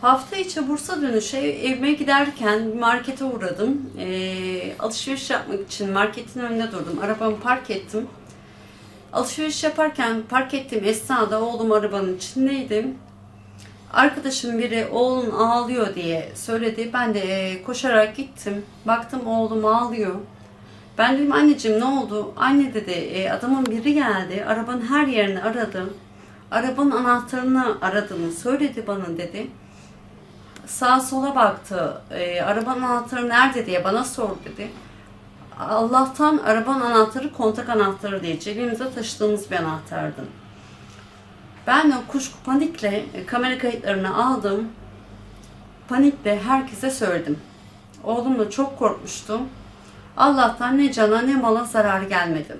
Hafta içi Bursa dönüşü evime giderken markete uğradım. Ee, alışveriş yapmak için marketin önünde durdum. Arabamı park ettim. Alışveriş yaparken park ettiğim esnada oğlum arabanın içindeydi. Arkadaşım biri oğlun ağlıyor diye söyledi. Ben de e, koşarak gittim. Baktım oğlum ağlıyor. Ben dedim anneciğim ne oldu? Anne dedi "e, adamın biri geldi. Arabanın her yerini aradı. Arabanın anahtarını aradığını söyledi bana dedi. Sağa sola baktı. E, arabanın anahtarı nerede diye bana sor dedi. Allah'tan arabanın anahtarı kontak anahtarı diye cebimizde taşıdığımız bir anahtardı. Ben de kuşku panikle e, kamera kayıtlarını aldım. Panikle herkese söyledim. Oğlum da çok korkmuştu. Allah'tan ne cana ne mala zarar gelmedi.